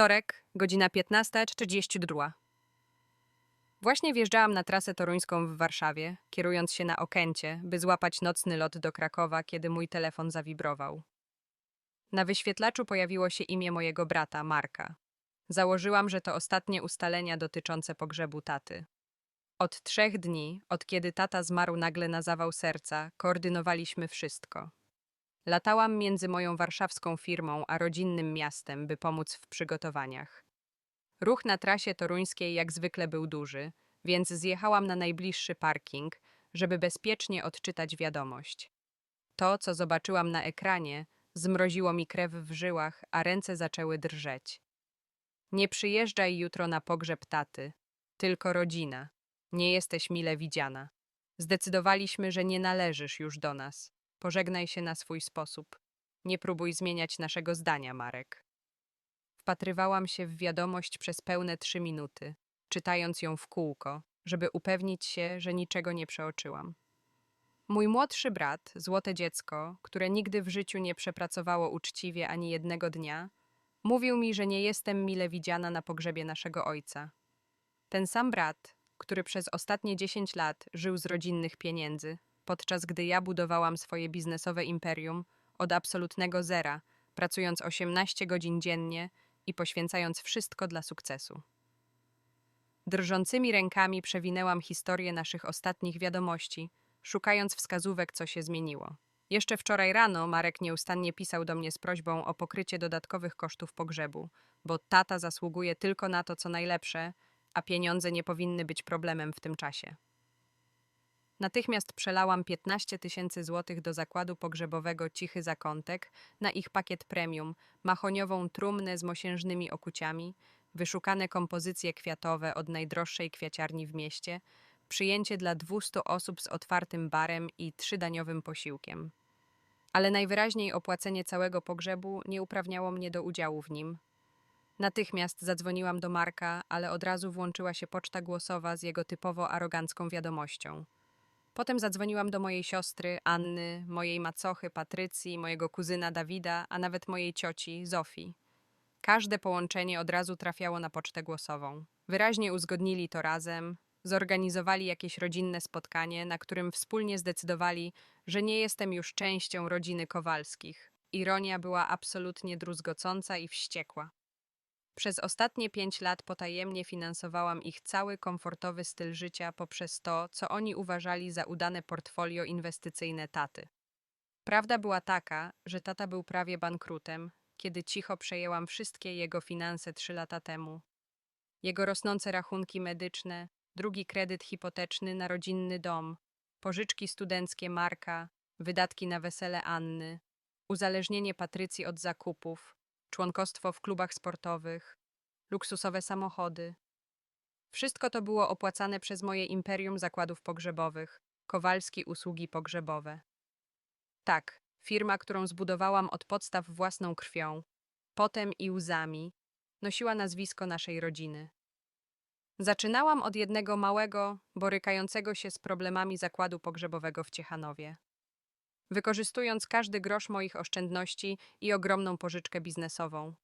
Wtorek, godzina 15.42. Właśnie wjeżdżałam na trasę toruńską w Warszawie, kierując się na Okęcie, by złapać nocny lot do Krakowa, kiedy mój telefon zawibrował. Na wyświetlaczu pojawiło się imię mojego brata, Marka. Założyłam, że to ostatnie ustalenia dotyczące pogrzebu taty. Od trzech dni, od kiedy tata zmarł nagle na zawał serca, koordynowaliśmy wszystko. Latałam między moją warszawską firmą a rodzinnym miastem, by pomóc w przygotowaniach. Ruch na trasie toruńskiej jak zwykle był duży, więc zjechałam na najbliższy parking, żeby bezpiecznie odczytać wiadomość. To, co zobaczyłam na ekranie, zmroziło mi krew w żyłach, a ręce zaczęły drżeć. Nie przyjeżdżaj jutro na pogrzeb taty, tylko rodzina. Nie jesteś mile widziana. Zdecydowaliśmy, że nie należysz już do nas. Pożegnaj się na swój sposób. Nie próbuj zmieniać naszego zdania, Marek. Wpatrywałam się w wiadomość przez pełne trzy minuty, czytając ją w kółko, żeby upewnić się, że niczego nie przeoczyłam. Mój młodszy brat, złote dziecko, które nigdy w życiu nie przepracowało uczciwie ani jednego dnia, mówił mi, że nie jestem mile widziana na pogrzebie naszego ojca. Ten sam brat, który przez ostatnie 10 lat żył z rodzinnych pieniędzy, podczas gdy ja budowałam swoje biznesowe imperium od absolutnego zera, pracując 18 godzin dziennie i poświęcając wszystko dla sukcesu. Drżącymi rękami przewinęłam historię naszych ostatnich wiadomości, szukając wskazówek, co się zmieniło. Jeszcze wczoraj rano Marek nieustannie pisał do mnie z prośbą o pokrycie dodatkowych kosztów pogrzebu, bo tata zasługuje tylko na to, co najlepsze, a pieniądze nie powinny być problemem w tym czasie. Natychmiast przelałam 15 tysięcy złotych do zakładu pogrzebowego Cichy Zakątek na ich pakiet premium, mahoniową trumnę z mosiężnymi okuciami, wyszukane kompozycje kwiatowe od najdroższej kwiaciarni w mieście, przyjęcie dla 200 osób z otwartym barem i trzydaniowym posiłkiem. Ale najwyraźniej opłacenie całego pogrzebu nie uprawniało mnie do udziału w nim. Natychmiast zadzwoniłam do Marka, ale od razu włączyła się poczta głosowa z jego typowo arogancką wiadomością. Potem zadzwoniłam do mojej siostry Anny, mojej macochy Patrycji, mojego kuzyna Dawida, a nawet mojej cioci Zofii. Każde połączenie od razu trafiało na pocztę głosową. Wyraźnie uzgodnili to razem, zorganizowali jakieś rodzinne spotkanie, na którym wspólnie zdecydowali, że nie jestem już częścią rodziny Kowalskich. Ironia była absolutnie druzgocąca i wściekła. Przez ostatnie pięć lat potajemnie finansowałam ich cały komfortowy styl życia poprzez to, co oni uważali za udane portfolio inwestycyjne taty. Prawda była taka, że tata był prawie bankrutem, kiedy cicho przejęłam wszystkie jego finanse trzy lata temu. Jego rosnące rachunki medyczne, drugi kredyt hipoteczny na rodzinny dom, pożyczki studenckie Marka, wydatki na wesele Anny, uzależnienie Patrycji od zakupów, członkostwo w klubach sportowych, luksusowe samochody. Wszystko to było opłacane przez moje imperium zakładów pogrzebowych, Kowalski Usługi Pogrzebowe. Tak, firma, którą zbudowałam od podstaw własną krwią, potem i łzami, nosiła nazwisko naszej rodziny. Zaczynałam od jednego małego, borykającego się z problemami zakładu pogrzebowego w Ciechanowie wykorzystując każdy grosz moich oszczędności i ogromną pożyczkę biznesową.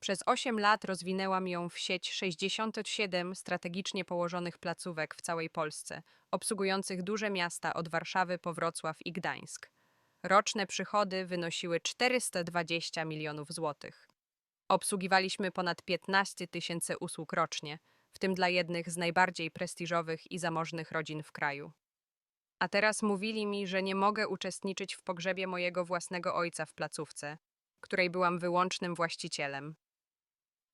Przez 8 lat rozwinęłam ją w sieć 67 strategicznie położonych placówek w całej Polsce, obsługujących duże miasta od Warszawy po Wrocław i Gdańsk. Roczne przychody wynosiły 420 milionów złotych. Obsługiwaliśmy ponad 15 tysięcy usług rocznie, w tym dla jednych z najbardziej prestiżowych i zamożnych rodzin w kraju. A teraz mówili mi, że nie mogę uczestniczyć w pogrzebie mojego własnego ojca w placówce, której byłam wyłącznym właścicielem.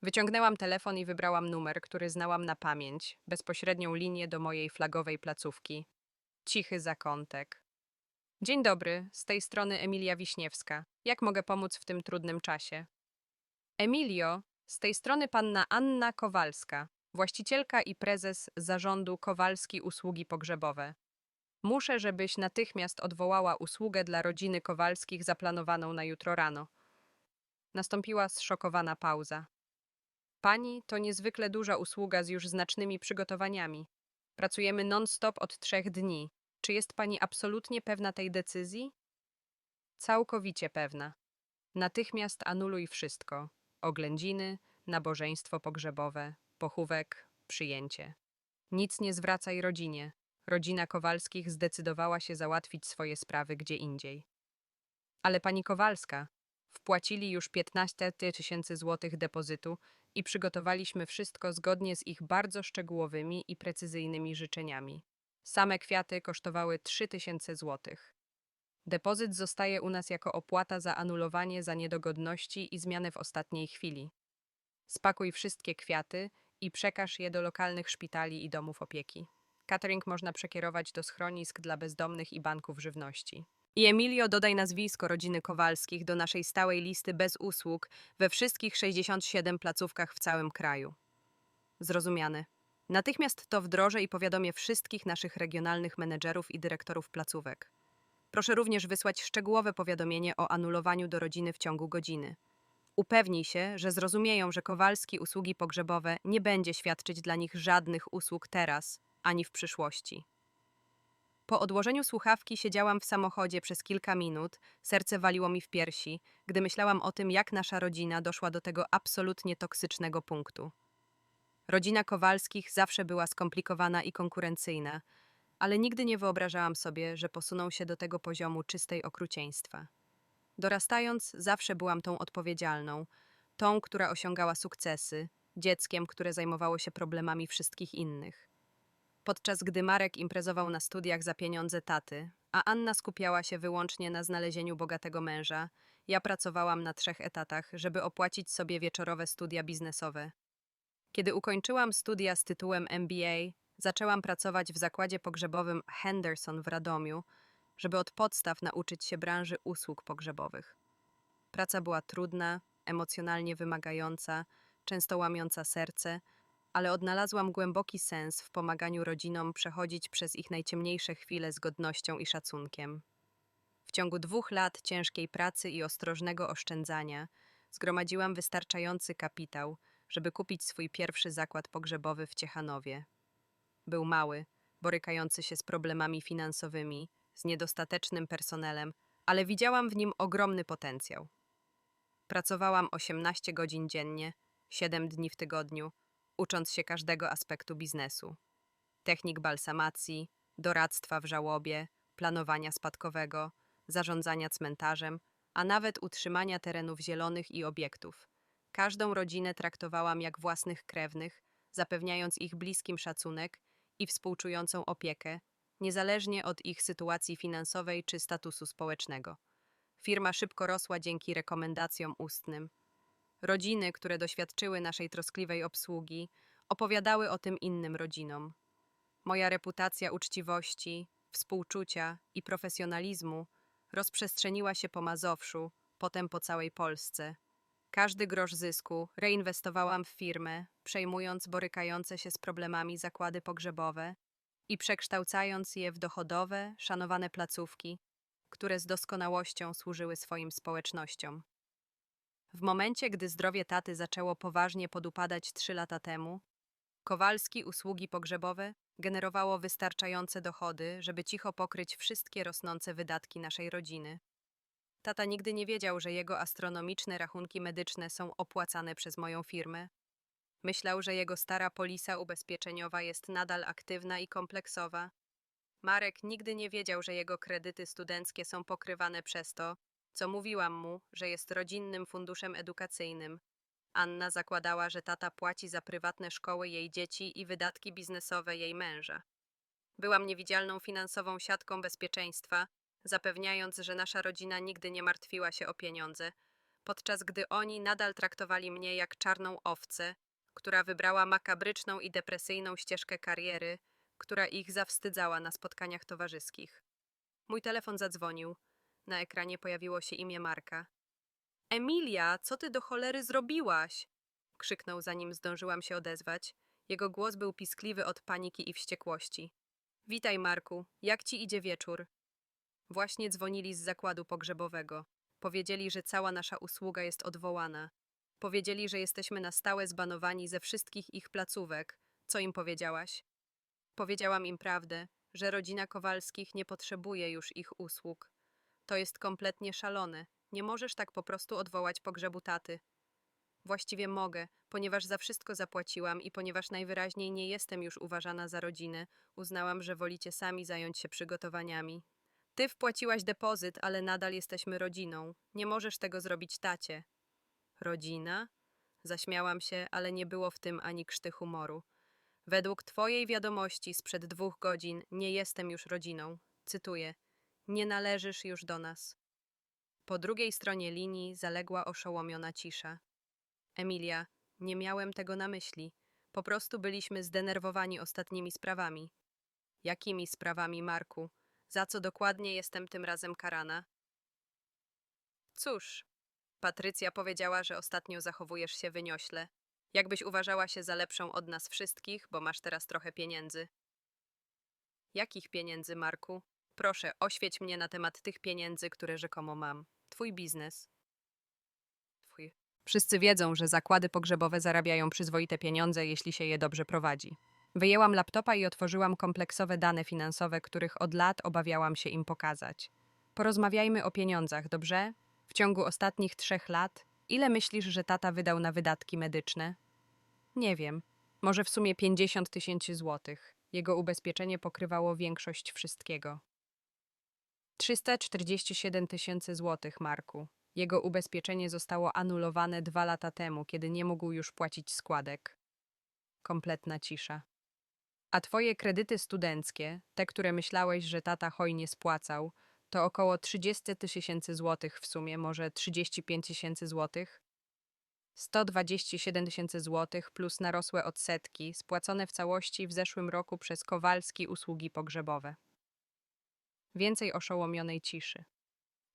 Wyciągnęłam telefon i wybrałam numer, który znałam na pamięć, bezpośrednią linię do mojej flagowej placówki. Cichy zakątek. Dzień dobry, z tej strony Emilia Wiśniewska. Jak mogę pomóc w tym trudnym czasie? Emilio, z tej strony panna Anna Kowalska, właścicielka i prezes zarządu Kowalski Usługi Pogrzebowe. Muszę, żebyś natychmiast odwołała usługę dla rodziny Kowalskich zaplanowaną na jutro rano. Nastąpiła zszokowana pauza. Pani to niezwykle duża usługa z już znacznymi przygotowaniami. Pracujemy non-stop od trzech dni. Czy jest pani absolutnie pewna tej decyzji? Całkowicie pewna. Natychmiast anuluj wszystko. Oględziny, nabożeństwo pogrzebowe, pochówek, przyjęcie. Nic nie zwracaj rodzinie. Rodzina Kowalskich zdecydowała się załatwić swoje sprawy gdzie indziej. Ale pani Kowalska, wpłacili już 15 tysięcy złotych depozytu i przygotowaliśmy wszystko zgodnie z ich bardzo szczegółowymi i precyzyjnymi życzeniami. Same kwiaty kosztowały 3 tysiące złotych. Depozyt zostaje u nas jako opłata za anulowanie za niedogodności i zmianę w ostatniej chwili. Spakuj wszystkie kwiaty i przekaż je do lokalnych szpitali i domów opieki. Catering można przekierować do schronisk dla bezdomnych i banków żywności. I Emilio dodaj nazwisko rodziny Kowalskich do naszej stałej listy bez usług we wszystkich 67 placówkach w całym kraju. Zrozumiane. Natychmiast to wdrożę i powiadomię wszystkich naszych regionalnych menedżerów i dyrektorów placówek. Proszę również wysłać szczegółowe powiadomienie o anulowaniu do rodziny w ciągu godziny. Upewnij się, że zrozumieją, że Kowalski usługi pogrzebowe nie będzie świadczyć dla nich żadnych usług teraz ani w przyszłości. Po odłożeniu słuchawki siedziałam w samochodzie przez kilka minut, serce waliło mi w piersi, gdy myślałam o tym, jak nasza rodzina doszła do tego absolutnie toksycznego punktu. Rodzina Kowalskich zawsze była skomplikowana i konkurencyjna, ale nigdy nie wyobrażałam sobie, że posuną się do tego poziomu czystej okrucieństwa. Dorastając, zawsze byłam tą odpowiedzialną, tą, która osiągała sukcesy, dzieckiem, które zajmowało się problemami wszystkich innych. Podczas gdy Marek imprezował na studiach za pieniądze taty, a Anna skupiała się wyłącznie na znalezieniu bogatego męża, ja pracowałam na trzech etatach, żeby opłacić sobie wieczorowe studia biznesowe. Kiedy ukończyłam studia z tytułem MBA, zaczęłam pracować w zakładzie pogrzebowym Henderson w Radomiu, żeby od podstaw nauczyć się branży usług pogrzebowych. Praca była trudna, emocjonalnie wymagająca, często łamiąca serce, ale odnalazłam głęboki sens w pomaganiu rodzinom przechodzić przez ich najciemniejsze chwile z godnością i szacunkiem. W ciągu dwóch lat ciężkiej pracy i ostrożnego oszczędzania zgromadziłam wystarczający kapitał, żeby kupić swój pierwszy zakład pogrzebowy w Ciechanowie. Był mały, borykający się z problemami finansowymi, z niedostatecznym personelem, ale widziałam w nim ogromny potencjał. Pracowałam 18 godzin dziennie, 7 dni w tygodniu, ucząc się każdego aspektu biznesu. Technik balsamacji, doradztwa w żałobie, planowania spadkowego, zarządzania cmentarzem, a nawet utrzymania terenów zielonych i obiektów. Każdą rodzinę traktowałam jak własnych krewnych, zapewniając ich bliskim szacunek i współczującą opiekę, niezależnie od ich sytuacji finansowej czy statusu społecznego. Firma szybko rosła dzięki rekomendacjom ustnym. Rodziny, które doświadczyły naszej troskliwej obsługi, opowiadały o tym innym rodzinom. Moja reputacja uczciwości, współczucia i profesjonalizmu rozprzestrzeniła się po Mazowszu, potem po całej Polsce. Każdy grosz zysku reinwestowałam w firmę, przejmując borykające się z problemami zakłady pogrzebowe i przekształcając je w dochodowe, szanowane placówki, które z doskonałością służyły swoim społecznościom. W momencie, gdy zdrowie taty zaczęło poważnie podupadać trzy lata temu, Kowalski usługi pogrzebowe generowało wystarczające dochody, żeby cicho pokryć wszystkie rosnące wydatki naszej rodziny. Tata nigdy nie wiedział, że jego astronomiczne rachunki medyczne są opłacane przez moją firmę. Myślał, że jego stara polisa ubezpieczeniowa jest nadal aktywna i kompleksowa. Marek nigdy nie wiedział, że jego kredyty studenckie są pokrywane przez to, co mówiłam mu, że jest rodzinnym funduszem edukacyjnym. Anna zakładała, że tata płaci za prywatne szkoły jej dzieci i wydatki biznesowe jej męża. Byłam niewidzialną finansową siatką bezpieczeństwa, zapewniając, że nasza rodzina nigdy nie martwiła się o pieniądze, podczas gdy oni nadal traktowali mnie jak czarną owcę, która wybrała makabryczną i depresyjną ścieżkę kariery, która ich zawstydzała na spotkaniach towarzyskich. Mój telefon zadzwonił. Na ekranie pojawiło się imię Marka. Emilia, co ty do cholery zrobiłaś? krzyknął, zanim zdążyłam się odezwać. Jego głos był piskliwy od paniki i wściekłości. Witaj, Marku, jak ci idzie wieczór? Właśnie dzwonili z zakładu pogrzebowego. Powiedzieli, że cała nasza usługa jest odwołana. Powiedzieli, że jesteśmy na stałe zbanowani ze wszystkich ich placówek. Co im powiedziałaś? Powiedziałam im prawdę, że rodzina Kowalskich nie potrzebuje już ich usług. To jest kompletnie szalone. Nie możesz tak po prostu odwołać pogrzebu taty. Właściwie mogę, ponieważ za wszystko zapłaciłam i ponieważ najwyraźniej nie jestem już uważana za rodzinę, uznałam, że wolicie sami zająć się przygotowaniami. Ty wpłaciłaś depozyt, ale nadal jesteśmy rodziną. Nie możesz tego zrobić tacie. Rodzina? Zaśmiałam się, ale nie było w tym ani krzty humoru. Według twojej wiadomości sprzed dwóch godzin nie jestem już rodziną. Cytuję: Nie należysz już do nas. Po drugiej stronie linii zaległa oszołomiona cisza. Emilia, nie miałem tego na myśli. Po prostu byliśmy zdenerwowani ostatnimi sprawami. Jakimi sprawami, Marku? Za co dokładnie jestem tym razem karana? Cóż, Patrycja powiedziała, że ostatnio zachowujesz się wyniośle. Jakbyś uważała się za lepszą od nas wszystkich, bo masz teraz trochę pieniędzy. Jakich pieniędzy, Marku? Proszę, oświeć mnie na temat tych pieniędzy, które rzekomo mam. Twój biznes. Twój. Wszyscy wiedzą, że zakłady pogrzebowe zarabiają przyzwoite pieniądze, jeśli się je dobrze prowadzi. Wyjęłam laptopa i otworzyłam kompleksowe dane finansowe, których od lat obawiałam się im pokazać. Porozmawiajmy o pieniądzach, dobrze? W ciągu ostatnich trzech lat, ile myślisz, że tata wydał na wydatki medyczne? Nie wiem. Może w sumie 50 tysięcy złotych. Jego ubezpieczenie pokrywało większość wszystkiego. 347 tysięcy złotych, Marku. Jego ubezpieczenie zostało anulowane dwa lata temu, kiedy nie mógł już płacić składek. Kompletna cisza. A twoje kredyty studenckie, te, które myślałeś, że tata hojnie spłacał, to około 30 tysięcy złotych w sumie, może 35 tysięcy złotych? 127 tysięcy złotych plus narosłe odsetki, spłacone w całości w zeszłym roku przez Kowalski usługi pogrzebowe. Więcej oszołomionej ciszy.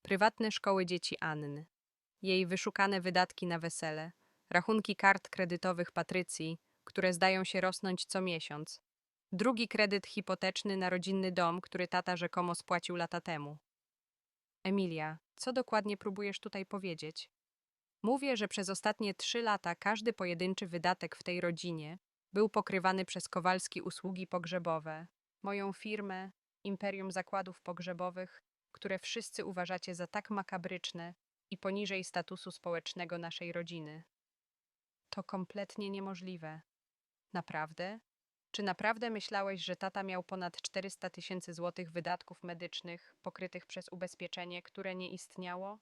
Prywatne szkoły dzieci Anny. Jej wyszukane wydatki na wesele, rachunki kart kredytowych Patrycji, które zdają się rosnąć co miesiąc. Drugi kredyt hipoteczny na rodzinny dom, który tata rzekomo spłacił lata temu. Emilia, co dokładnie próbujesz tutaj powiedzieć? Mówię, że przez ostatnie trzy lata każdy pojedynczy wydatek w tej rodzinie był pokrywany przez Kowalski usługi pogrzebowe, moją firmę, Imperium Zakładów Pogrzebowych, które wszyscy uważacie za tak makabryczne i poniżej statusu społecznego naszej rodziny. To kompletnie niemożliwe. Naprawdę? Czy naprawdę myślałeś, że tata miał ponad 400 tysięcy złotych wydatków medycznych pokrytych przez ubezpieczenie, które nie istniało?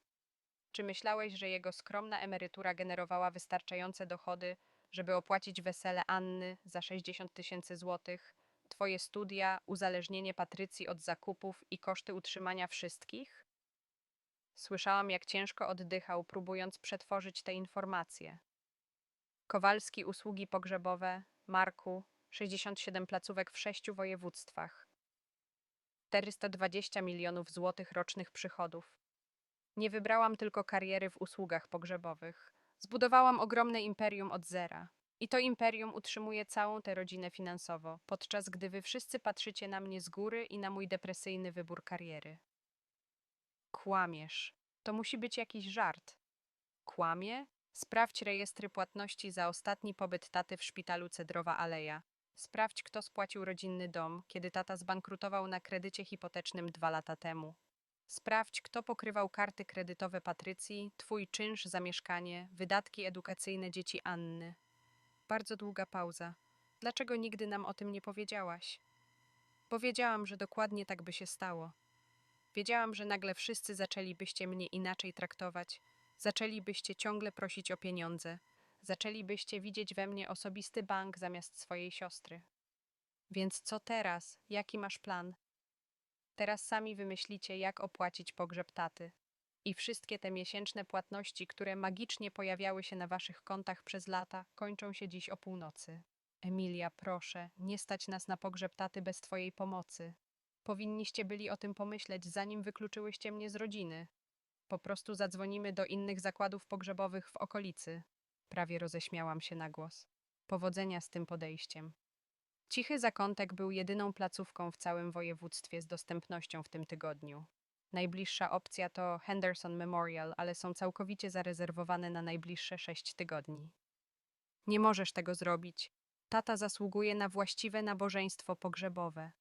Czy myślałeś, że jego skromna emerytura generowała wystarczające dochody, żeby opłacić wesele Anny za 60 tysięcy złotych, twoje studia, uzależnienie Patrycji od zakupów i koszty utrzymania wszystkich? Słyszałam, jak ciężko oddychał, próbując przetworzyć te informacje. Kowalski usługi pogrzebowe, Marku, 67 placówek w sześciu województwach. 420 milionów złotych rocznych przychodów. Nie wybrałam tylko kariery w usługach pogrzebowych. Zbudowałam ogromne imperium od zera. I to imperium utrzymuje całą tę rodzinę finansowo, podczas gdy wy wszyscy patrzycie na mnie z góry i na mój depresyjny wybór kariery. Kłamiesz. To musi być jakiś żart. Kłamie? Sprawdź rejestry płatności za ostatni pobyt taty w szpitalu Cedrowa Aleja. Sprawdź, kto spłacił rodzinny dom, kiedy tata zbankrutował na kredycie hipotecznym dwa lata temu. Sprawdź, kto pokrywał karty kredytowe Patrycji, twój czynsz za mieszkanie, wydatki edukacyjne dzieci Anny. Bardzo długa pauza. Dlaczego nigdy nam o tym nie powiedziałaś? Bo wiedziałam, że dokładnie tak by się stało. Wiedziałam, że nagle wszyscy zaczęlibyście mnie inaczej traktować, zaczęlibyście ciągle prosić o pieniądze, zaczęlibyście widzieć we mnie osobisty bank zamiast swojej siostry. Więc co teraz? Jaki masz plan? Teraz sami wymyślicie, jak opłacić pogrzeb taty. I wszystkie te miesięczne płatności, które magicznie pojawiały się na waszych kontach przez lata, kończą się dziś o północy. Emilia, proszę, nie stać nas na pogrzeb taty bez twojej pomocy. Powinniście byli o tym pomyśleć, zanim wykluczyłyście mnie z rodziny. Po prostu zadzwonimy do innych zakładów pogrzebowych w okolicy. Prawie roześmiałam się na głos. Powodzenia z tym podejściem. Cichy Zakątek był jedyną placówką w całym województwie z dostępnością w tym tygodniu. Najbliższa opcja to Henderson Memorial, ale są całkowicie zarezerwowane na najbliższe sześć tygodni. Nie możesz tego zrobić. Tata zasługuje na właściwe nabożeństwo pogrzebowe.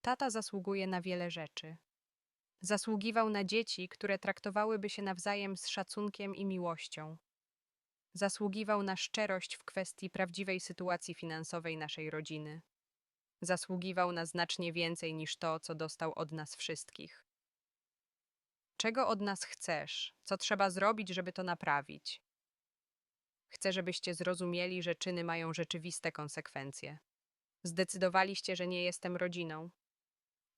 Tata zasługuje na wiele rzeczy. Zasługiwał na dzieci, które traktowałyby się nawzajem z szacunkiem i miłością. Zasługiwał na szczerość w kwestii prawdziwej sytuacji finansowej naszej rodziny. Zasługiwał na znacznie więcej niż to, co dostał od nas wszystkich. Czego od nas chcesz? Co trzeba zrobić, żeby to naprawić? Chcę, żebyście zrozumieli, że czyny mają rzeczywiste konsekwencje. Zdecydowaliście, że nie jestem rodziną.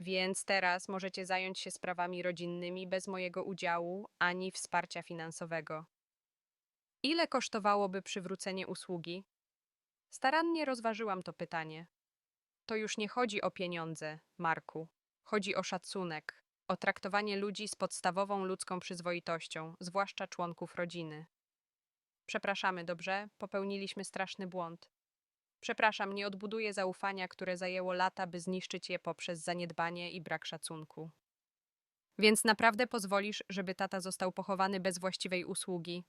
Więc teraz możecie zająć się sprawami rodzinnymi bez mojego udziału ani wsparcia finansowego. Ile kosztowałoby przywrócenie usługi? Starannie rozważyłam to pytanie. To już nie chodzi o pieniądze, Marku. Chodzi o szacunek, o traktowanie ludzi z podstawową ludzką przyzwoitością, zwłaszcza członków rodziny. Przepraszamy, dobrze? Popełniliśmy straszny błąd. Przepraszam, nie odbuduję zaufania, które zajęło lata, by zniszczyć je poprzez zaniedbanie i brak szacunku. Więc naprawdę pozwolisz, żeby tata został pochowany bez właściwej usługi?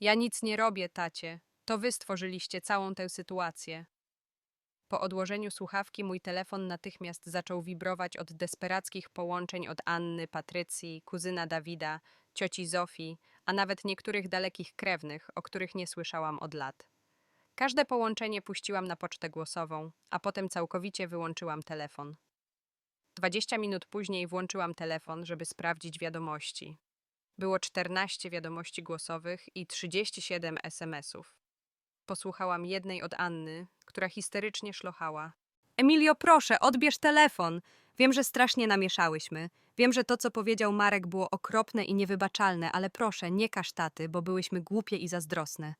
Ja nic nie robię, tacie. To wy stworzyliście całą tę sytuację. Po odłożeniu słuchawki mój telefon natychmiast zaczął wibrować od desperackich połączeń od Anny, Patrycji, kuzyna Dawida, cioci Zofii, a nawet niektórych dalekich krewnych, o których nie słyszałam od lat. Każde połączenie puściłam na pocztę głosową, a potem całkowicie wyłączyłam telefon. Dwadzieścia minut później włączyłam telefon, żeby sprawdzić wiadomości. Było 14 wiadomości głosowych i 37 SMS-ów. Posłuchałam jednej od Anny, która histerycznie szlochała. Emilio, proszę, odbierz telefon. Wiem, że strasznie namieszałyśmy. Wiem, że to, co powiedział Marek, było okropne i niewybaczalne, ale proszę, nie każ taty, bo byłyśmy głupie i zazdrosne.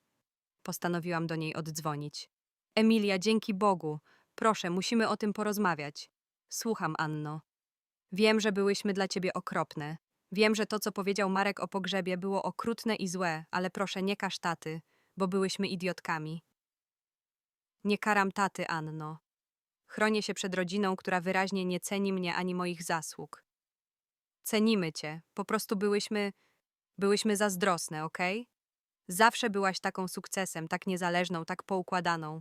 Postanowiłam do niej oddzwonić. Emilia, dzięki Bogu. Proszę, musimy o tym porozmawiać. Słucham, Anno. Wiem, że byłyśmy dla ciebie okropne. Wiem, że to, co powiedział Marek o pogrzebie, było okrutne i złe, ale proszę, nie każ taty, bo byłyśmy idiotkami. Nie karam taty, Anno. Chronię się przed rodziną, która wyraźnie nie ceni mnie ani moich zasług. Cenimy cię, po prostu byłyśmy. byłyśmy zazdrosne, okej? Zawsze byłaś taką sukcesem, tak niezależną, tak poukładaną.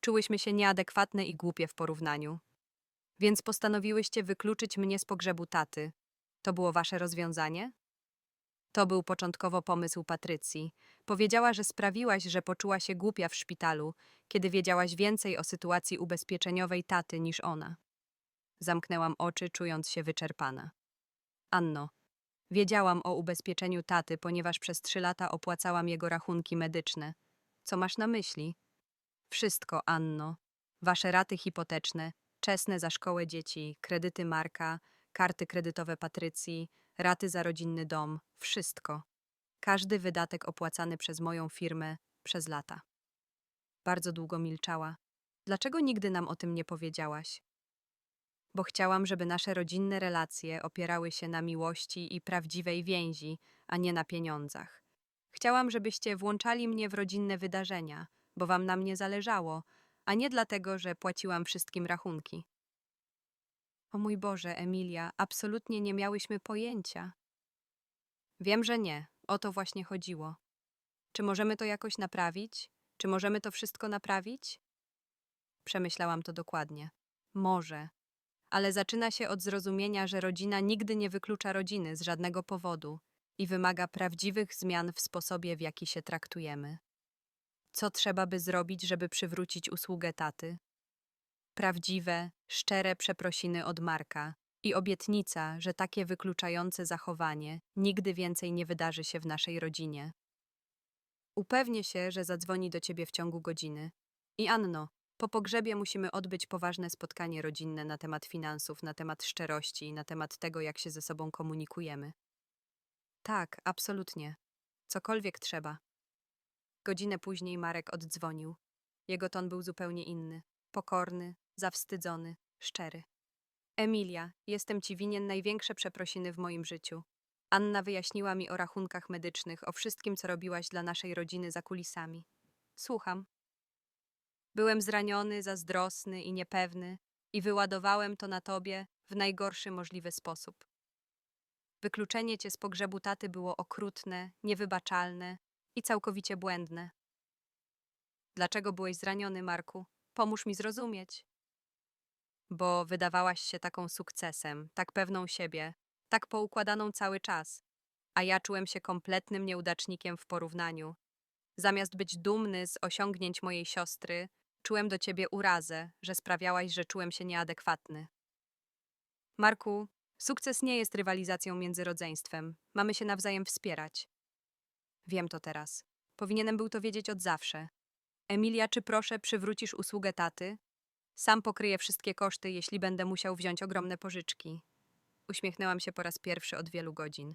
Czułyśmy się nieadekwatne i głupie w porównaniu. Więc postanowiłyście wykluczyć mnie z pogrzebu taty. To było wasze rozwiązanie? To był początkowo pomysł Patrycji. Powiedziała, że sprawiłaś, że poczuła się głupia w szpitalu, kiedy wiedziałaś więcej o sytuacji ubezpieczeniowej taty niż ona. Zamknęłam oczy, czując się wyczerpana. Anno, wiedziałam o ubezpieczeniu taty, ponieważ przez trzy lata opłacałam jego rachunki medyczne. Co masz na myśli? Wszystko, Anno. Wasze raty hipoteczne, czesne za szkołę dzieci, kredyty Marka, karty kredytowe Patrycji, raty za rodzinny dom, wszystko. Każdy wydatek opłacany przez moją firmę przez lata. Bardzo długo milczała. Dlaczego nigdy nam o tym nie powiedziałaś? Bo chciałam, żeby nasze rodzinne relacje opierały się na miłości i prawdziwej więzi, a nie na pieniądzach. Chciałam, żebyście włączali mnie w rodzinne wydarzenia, bo wam na mnie zależało, a nie dlatego, że płaciłam wszystkim rachunki. O mój Boże, Emilia, absolutnie nie miałyśmy pojęcia. Wiem, że nie. O to właśnie chodziło. Czy możemy to jakoś naprawić? Czy możemy to wszystko naprawić? Przemyślałam to dokładnie. Może. Ale zaczyna się od zrozumienia, że rodzina nigdy nie wyklucza rodziny z żadnego powodu i wymaga prawdziwych zmian w sposobie, w jaki się traktujemy. Co trzeba by zrobić, żeby przywrócić usługę taty? Prawdziwe, szczere przeprosiny od Marka i obietnica, że takie wykluczające zachowanie nigdy więcej nie wydarzy się w naszej rodzinie. Upewnię się, że zadzwoni do ciebie w ciągu godziny. I Anno, po pogrzebie musimy odbyć poważne spotkanie rodzinne na temat finansów, na temat szczerości, na temat tego, jak się ze sobą komunikujemy. Tak, absolutnie. Cokolwiek trzeba. Godzinę później Marek oddzwonił. Jego ton był zupełnie inny. Pokorny, zawstydzony, szczery. Emilia, jestem ci winien największe przeprosiny w moim życiu. Anna wyjaśniła mi o rachunkach medycznych, o wszystkim, co robiłaś dla naszej rodziny za kulisami. Słucham. Byłem zraniony, zazdrosny i niepewny i wyładowałem to na tobie w najgorszy możliwy sposób. Wykluczenie cię z pogrzebu taty było okrutne, niewybaczalne i całkowicie błędne. Dlaczego byłeś zraniony, Marku? Pomóż mi zrozumieć. Bo wydawałaś się taką sukcesem, tak pewną siebie, tak poukładaną cały czas, a ja czułem się kompletnym nieudacznikiem w porównaniu. Zamiast być dumny z osiągnięć mojej siostry, czułem do ciebie urazę, że sprawiałaś, że czułem się nieadekwatny. Marku, sukces nie jest rywalizacją między rodzeństwem. Mamy się nawzajem wspierać. Wiem to teraz. Powinienem był to wiedzieć od zawsze. Emilia, czy proszę przywrócisz usługę taty? Sam pokryję wszystkie koszty, jeśli będę musiał wziąć ogromne pożyczki. Uśmiechnęłam się po raz pierwszy od wielu godzin.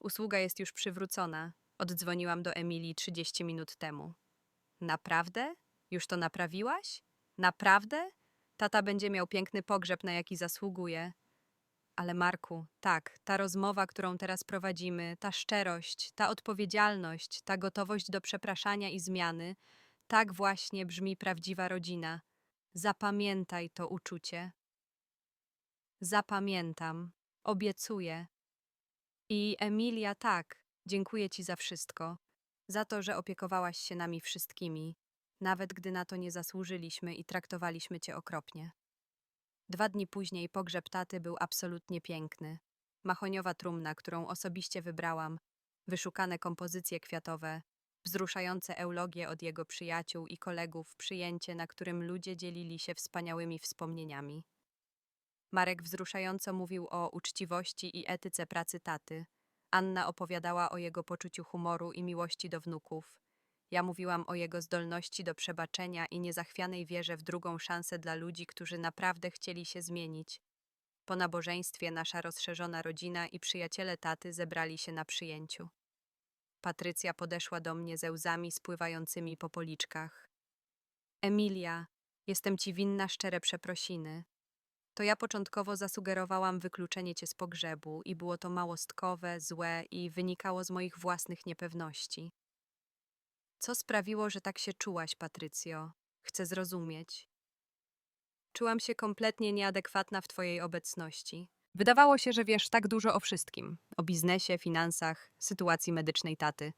Usługa jest już przywrócona. Oddzwoniłam do Emilii 30 minut temu. Naprawdę? Już to naprawiłaś? Naprawdę? Tata będzie miał piękny pogrzeb, na jaki zasługuje. Ale Marku, tak, ta rozmowa, którą teraz prowadzimy, ta szczerość, ta odpowiedzialność, ta gotowość do przepraszania i zmiany, tak właśnie brzmi prawdziwa rodzina. Zapamiętaj to uczucie. Zapamiętam, obiecuję. I Emilia, tak, dziękuję Ci za wszystko, za to, że opiekowałaś się nami wszystkimi, nawet gdy na to nie zasłużyliśmy i traktowaliśmy Cię okropnie. Dwa dni później pogrzeb taty był absolutnie piękny. Machoniowa trumna, którą osobiście wybrałam, wyszukane kompozycje kwiatowe, wzruszające eulogie od jego przyjaciół i kolegów, przyjęcie, na którym ludzie dzielili się wspaniałymi wspomnieniami. Marek wzruszająco mówił o uczciwości i etyce pracy taty. Anna opowiadała o jego poczuciu humoru i miłości do wnuków. Ja mówiłam o jego zdolności do przebaczenia i niezachwianej wierze w drugą szansę dla ludzi, którzy naprawdę chcieli się zmienić. Po nabożeństwie nasza rozszerzona rodzina i przyjaciele taty zebrali się na przyjęciu. Patrycja podeszła do mnie ze łzami spływającymi po policzkach. Emilia, jestem ci winna szczere przeprosiny. To ja początkowo zasugerowałam wykluczenie cię z pogrzebu i było to małostkowe, złe i wynikało z moich własnych niepewności. Co sprawiło, że tak się czułaś, Patrycjo? Chcę zrozumieć. Czułam się kompletnie nieadekwatna w twojej obecności. Wydawało się, że wiesz tak dużo o wszystkim: o biznesie, finansach, sytuacji medycznej taty.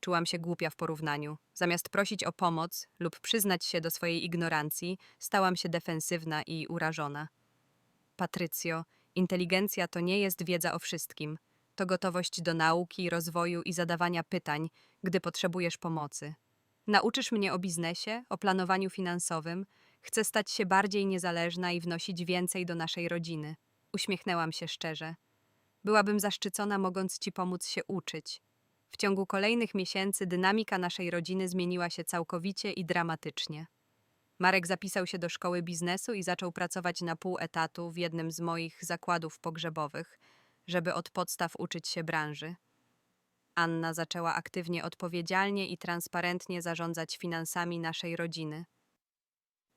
Czułam się głupia w porównaniu. Zamiast prosić o pomoc lub przyznać się do swojej ignorancji, stałam się defensywna i urażona. Patrycjo, inteligencja to nie jest wiedza o wszystkim. To gotowość do nauki, rozwoju i zadawania pytań, gdy potrzebujesz pomocy. Nauczysz mnie o biznesie, o planowaniu finansowym. Chcę stać się bardziej niezależna i wnosić więcej do naszej rodziny. Uśmiechnęłam się szczerze. Byłabym zaszczycona, mogąc ci pomóc się uczyć. W ciągu kolejnych miesięcy dynamika naszej rodziny zmieniła się całkowicie i dramatycznie. Marek zapisał się do szkoły biznesu i zaczął pracować na pół etatu w jednym z moich zakładów pogrzebowych, żeby od podstaw uczyć się branży. Anna zaczęła aktywnie, odpowiedzialnie i transparentnie zarządzać finansami naszej rodziny.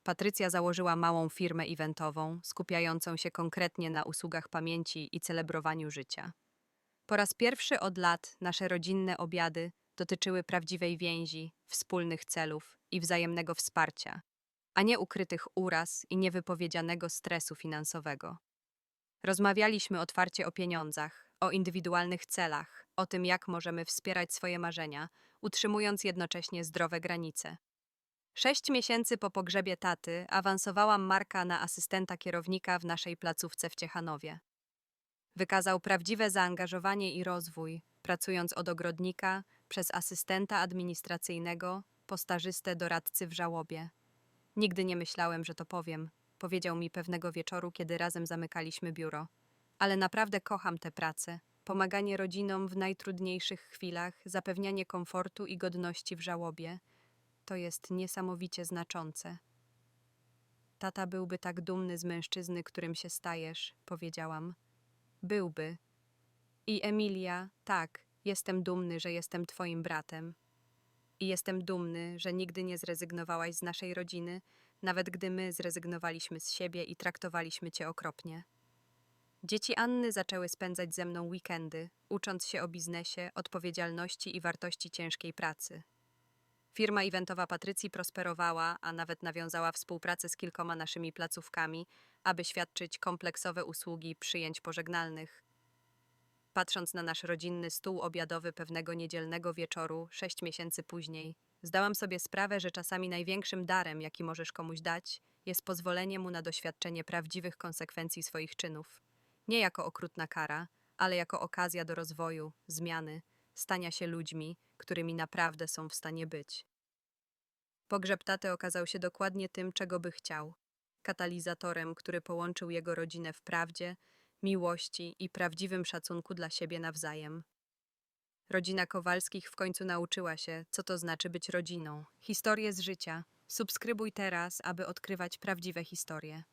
Patrycja założyła małą firmę eventową, skupiającą się konkretnie na usługach pamięci i celebrowaniu życia. Po raz pierwszy od lat nasze rodzinne obiady dotyczyły prawdziwej więzi, wspólnych celów i wzajemnego wsparcia, a nie ukrytych uraz i niewypowiedzianego stresu finansowego. Rozmawialiśmy otwarcie o pieniądzach, o indywidualnych celach, o tym, jak możemy wspierać swoje marzenia, utrzymując jednocześnie zdrowe granice. Sześć miesięcy po pogrzebie taty awansowałam Marka na asystenta kierownika w naszej placówce w Ciechanowie. Wykazał prawdziwe zaangażowanie i rozwój, pracując od ogrodnika, przez asystenta administracyjnego, po stażystę doradcy w żałobie. Nigdy nie myślałem, że to powiem, powiedział mi pewnego wieczoru, kiedy razem zamykaliśmy biuro. Ale naprawdę kocham tę pracę. Pomaganie rodzinom w najtrudniejszych chwilach, zapewnianie komfortu i godności w żałobie to jest niesamowicie znaczące. Tata byłby tak dumny z mężczyzny, którym się stajesz, powiedziałam. Byłby. I Emilia, tak, jestem dumny, że jestem twoim bratem. I jestem dumny, że nigdy nie zrezygnowałaś z naszej rodziny, nawet gdy my zrezygnowaliśmy z siebie i traktowaliśmy cię okropnie. Dzieci Anny zaczęły spędzać ze mną weekendy, ucząc się o biznesie, odpowiedzialności i wartości ciężkiej pracy. Firma eventowa Patrycji prosperowała, a nawet nawiązała współpracę z kilkoma naszymi placówkami, aby świadczyć kompleksowe usługi przyjęć pożegnalnych. Patrząc na nasz rodzinny stół obiadowy pewnego niedzielnego wieczoru, sześć miesięcy później, zdałam sobie sprawę, że czasami największym darem, jaki możesz komuś dać, jest pozwolenie mu na doświadczenie prawdziwych konsekwencji swoich czynów. Nie jako okrutna kara, ale jako okazja do rozwoju, zmiany, stania się ludźmi, którymi naprawdę są w stanie być. Pogrzeb taty okazał się dokładnie tym, czego by chciał katalizatorem, który połączył jego rodzinę w prawdzie, miłości i prawdziwym szacunku dla siebie nawzajem. Rodzina Kowalskich w końcu nauczyła się, co to znaczy być rodziną. Historie z życia. Subskrybuj teraz, aby odkrywać prawdziwe historie.